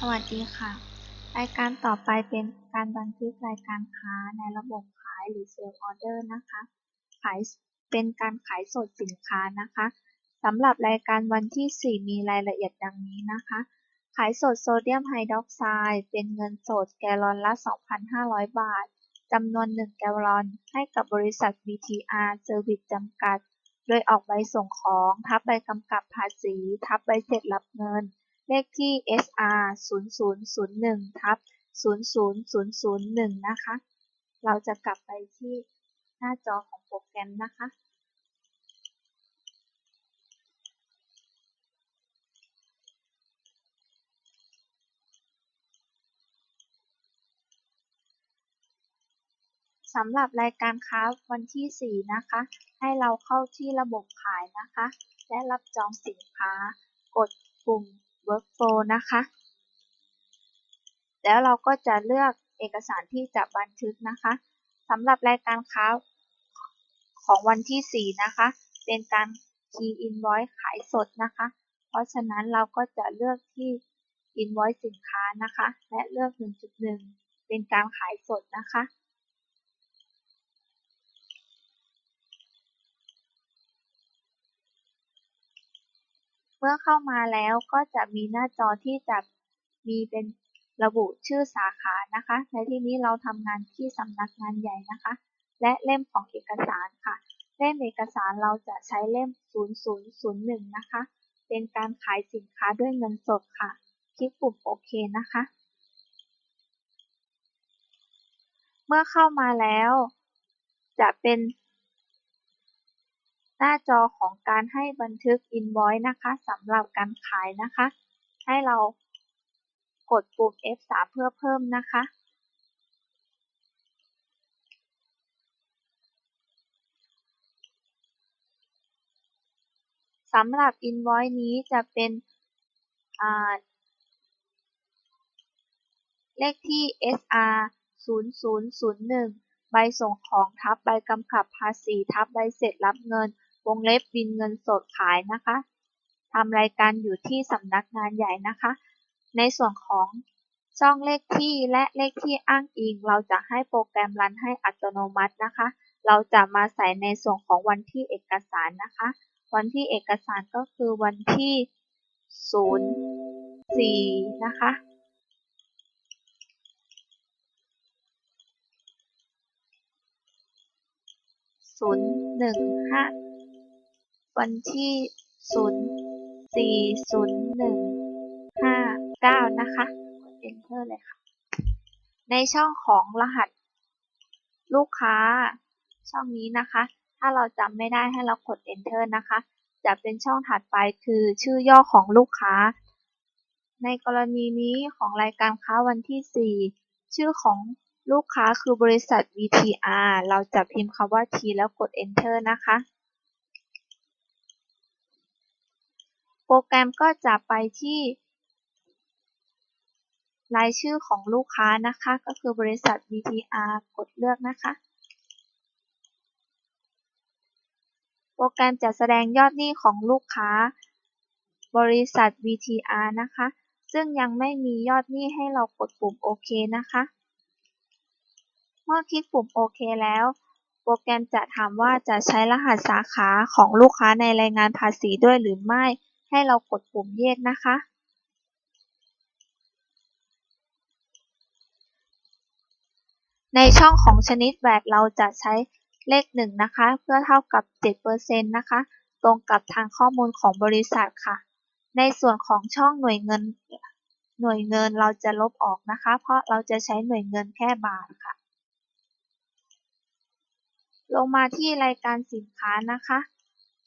สวัสดีค่ะ รายการต่อไปเป็นการบันทึกรายการค้าในระบบขายหรือ Sale Order นะคะ ขายเป็นการขายสดสินค้านะคะสำหรับรายการวันที่ 4 มีรายละเอียดดังนี้นะคะ ขายสดโซเดียมไฮดรอกไซด์เป็นเงินสดแกลลอนละ 2,500 บาทจำนวน 1 แกลลอนให้กับบริษัท BTR Service จำกัด โดยออกใบส่งของ ทับใบกำกับภาษี ทับใบเสร็จรับเงิน เลขที่ SR 0001ทับ00001 นะคะ เราจะกลับไปที่หน้าจอของโปรแกรมนะคะ สำหรับรายการค้าวันที่ 4 นะคะ ให้เราเข้าที่ระบบขายนะคะ และรับจองสินค้ากดปุ่ม Workflow นะคะ แล้วเราก็จะเลือกเอกสารที่จะบันทึกนะคะสำหรับรายการค้าของวันที่ 4 นะคะ เป็นการ Key Invoice ขายสดนะคะ เพราะฉะนั้นเราก็จะเลือกที่ Invoice สินค้านะคะ และเลือก 1.1 เป็นการขายสดนะคะ มื่อเข้ามาแล้วก็จะมีหน้าจอที่จะมีเป็นระบุชื่อสาขานะคะ ในที่นี้เราทำงานที่สำนักงานใหญ่นะคะ และเล่มของเอกสารค่ะ เล่มเอกสารเราจะใช้เล่ม 0001 นะคะ เป็นการขายสินค้าด้วยเงินสดค่ะ คลิกปุ่มโอเคนะคะ เมื่อเข้ามาแล้ว จะเป็น หน้าจอของการให้บันทึก Invoice นะคะสำหรับการขายนะคะ ให้เรากดปุ่ม F3 เพื่อเพิ่มนะคะสำหรับ Invoice นี้จะเป็นเลขที่ SR 0001 ใบส่งของทับใบกำกับภาษีทับใบเสร็จรับเงิน วงเล็บบินเงินสดขายนะคะทำรายการอยู่ที่สำนักงานใหญ่นะคะ ในส่วนของช่องเลขที่และเลขที่อ้างอิง เราจะให้โปรแกรมรันให้อัตโนมัตินะคะ เราจะมาใส่ในส่วนของวันที่เอกสารนะคะ วันที่เอกสารก็คือวันที่ 04 นะคะ015 วันที่ 040159 นะคะกด enter เลยค่ะ ในช่องของรหัสลูกค้าช่องนี้นะคะ ถ้าเราจำไม่ได้ให้เรากด enter นะคะ จะเป็นช่องถัดไปคือชื่อย่อของลูกค้า ในกรณีนี้ของรายการค้าวันที่ 4 ชื่อของลูกค้าคือบริษัท VTR เราจะพิมพ์คำว่า T แล้วกด enter นะคะ โปรแกรมก็จะไปที่รายชื่อของลูกค้านะคะ ก็คือบริษัท VTR กดเลือกนะคะ โปรแกรมจะแสดงยอดหนี้ของลูกค้า บริษัท VTR นะคะ ซึ่งยังไม่มียอดหนี้ให้เรากดปุ่มโอเคนะคะ เมื่อคลิกปุ่มโอเคแล้ว โปรแกรมจะถามว่าจะใช้รหัสสาขาของลูกค้าในรายงานภาษีด้วยหรือไม่ ให้เรากดปุ่ม Yes นะคะ ในช่องของชนิด VAT เราจะใช้เลข 1 นะคะ เพื่อเท่ากับ 7%นะคะ ตรงกับทางข้อมูลของบริษัทค่ะ ในส่วนของช่องหน่วยเงิน หน่วยเงินเราจะลบออกนะคะ เพราะเราจะใช้หน่วยเงินแค่บาทค่ะ ลงมาที่รายการสินค้านะคะ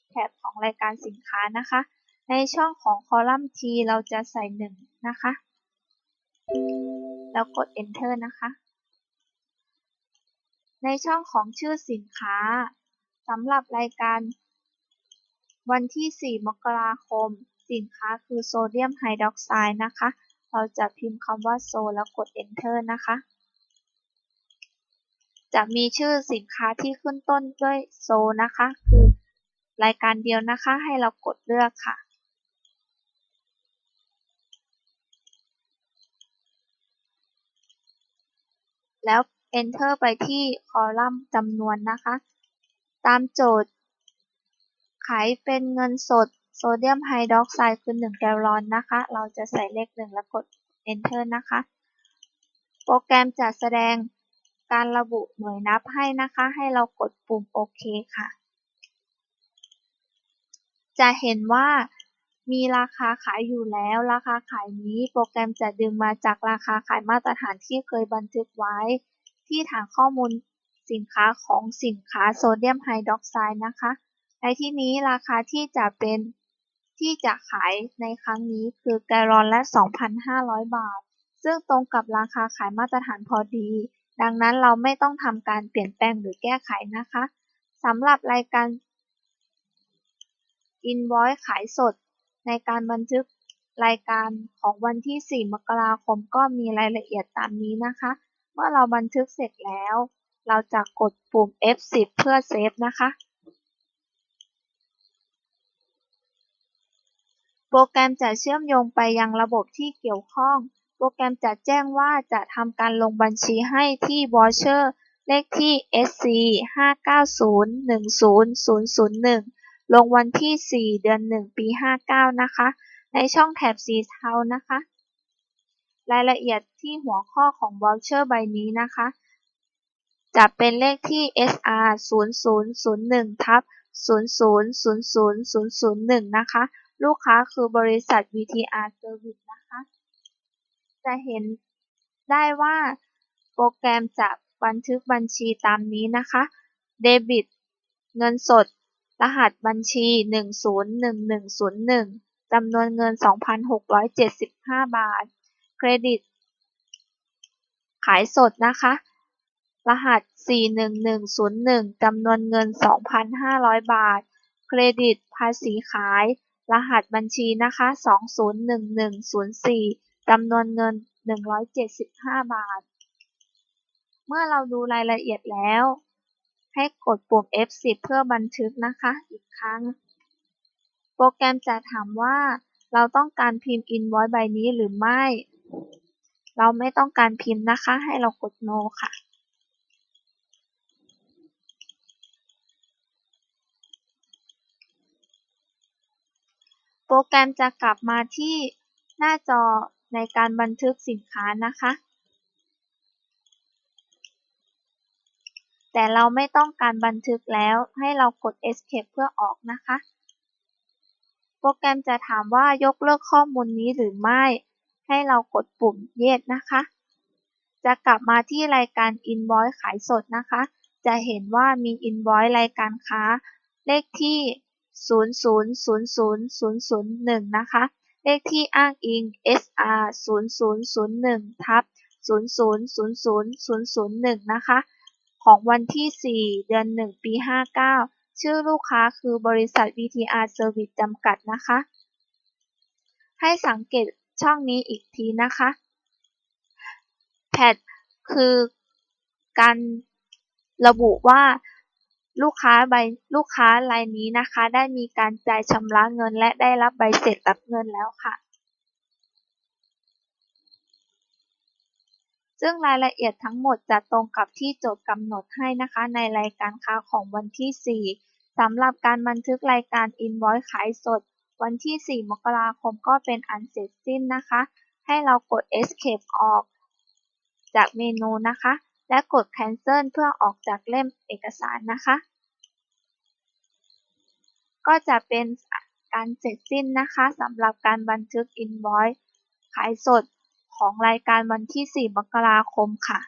แถบของรายการสินค้านะคะ ในช่องของคอลัมน์ T เราจะใส่ 1 นะคะ แล้วกด enter นะคะ ในช่องของชื่อสินค้าสำหรับรายการวันที่ 4 มกราคม สินค้าคือโซเดียมไฮดรอกไซด์นะคะ เราจะพิมพ์คำว่าโซแล้วกด enter นะคะ จะมีชื่อสินค้าที่ขึ้นต้นด้วยโซนะคะ คือรายการเดียวนะคะ ให้เรากดเลือกค่ะ แล้ว enter ไปที่คอลัมน์จำนวนนะคะ ตามโจทย์ ขายเป็นเงินสดโซเดียมไฮดรอกไซด์คือ 1 แกลลอนนะคะ เราจะใส่เลข 1 แล้วกด enter นะคะ โปรแกรมจะแสดงการระบุหน่วยนับให้นะคะ ให้เรากดปุ่มโอเคค่ะ จะเห็นว่า มีราคาขายอยู่แล้ว ราคาขายนี้โปรแกรมจะดึงมาจากราคาขายมาตรฐานที่เคยบันทึกไว้ ที่ฐานข้อมูลสินค้าของสินค้าโซเดียมไฮดรอกไซด์นะคะ ในที่นี้ราคาที่จะเป็นที่จะขายในครั้งนี้คือแกลลอนละ 2,500 บาท ซึ่งตรงกับราคาขายมาตรฐานพอดี ดังนั้นเราไม่ต้องทำการเปลี่ยนแปลงหรือแก้ไขนะคะสำหรับรายการ Invoice ขายสด ในการบันทึกรายการของวันที่ 4 มกราคมก็มีรายละเอียดตามนี้นะคะ เมื่อเราบันทึกเสร็จแล้ว เราจะกดปุ่ม F10 เพื่อเซฟนะคะ โปรแกรมจะเชื่อมโยงไปยังระบบที่เกี่ยวข้อง โปรแกรมจะแจ้งว่าจะทำการลงบัญชีให้ที่วอเชอร์เลขที่ SC 590100001 ลงวันที่ 4 เดือน 1 ปี 59 นะคะ ในช่องแถบสีเทานะคะ รายละเอียดที่หัวข้อของ voucher ใบนี้นะคะ จะเป็นเลขที่ SR 0001ทับ00000001 นะคะ ลูกค้าคือบริษัท VTR Service นะคะ จะเห็นได้ว่าโปรแกรมจะบันทึกบัญชีตามนี้นะคะ เดบิต เงินสด รหัสบัญชี101101จำนวนเงิน2,675บาท เครดิต ขายสดนะคะ รหัส41101จำนวนเงิน2,500บาท เครดิต ภาษีขาย รหัสบัญชีนะคะ201104จำนวนเงิน175บาท เมื่อเราดูรายละเอียดแล้ว ให้กดปุ่ม F10 เพื่อบันทึกนะคะอีกครั้ง โปรแกรมจะถามว่า เราต้องการพิมพ์ invoice ใบนี้หรือไม่ เราไม่ต้องการพิมพ์นะคะ ให้เรากด no ค่ะโปรแกรมจะกลับมาที่หน้าจอในการบันทึกสินค้านะคะ แต่เราไม่ต้องการบันทึกแล้ว ให้เรากด escape เพื่อออกนะคะ โปรแกรมจะถามว่ายกเลิกข้อมูลนี้หรือไม่ ให้เรากดปุ่ม yes นะคะ จะกลับมาที่รายการ invoice ขายสดนะคะ จะเห็นว่ามี invoice รายการค้า เลขที่ 0000001 นะคะ เลขที่อ้างอิง SR 0001ทับ0000001 นะคะ ของวันที่ 4 เดือน 1 ปี 59 ชื่อลูกค้าคือบริษัท VTR Service จำกัดนะคะ ให้สังเกตช่องนี้อีกทีนะคะ แพดคือการระบุว่าลูกค้าใบลูกค้ารายนี้นะคะ ได้มีการจ่ายชำระเงินและได้รับใบเสร็จรับเงินแล้วค่ะ ซึ่งรายละเอียดทั้งหมดจะตรงกับที่โจทย์กำหนดให้นะคะในรายการค้าของวันที่ 4สำหรับการบันทึกรายการ Invoice ขายสด วันที่ 4 มกราคมก็เป็นอันเสร็จสิ้นนะคะ ให้เรากด Escape ออก จากเมนูนะคะ และกด Cancel เพื่อออกจากเล่มเอกสารนะคะ ก็จะเป็นการเสร็จสิ้นนะคะสำหรับการบันทึก Invoice ขายสด ของรายการวันที่4มกราคม ค่ะ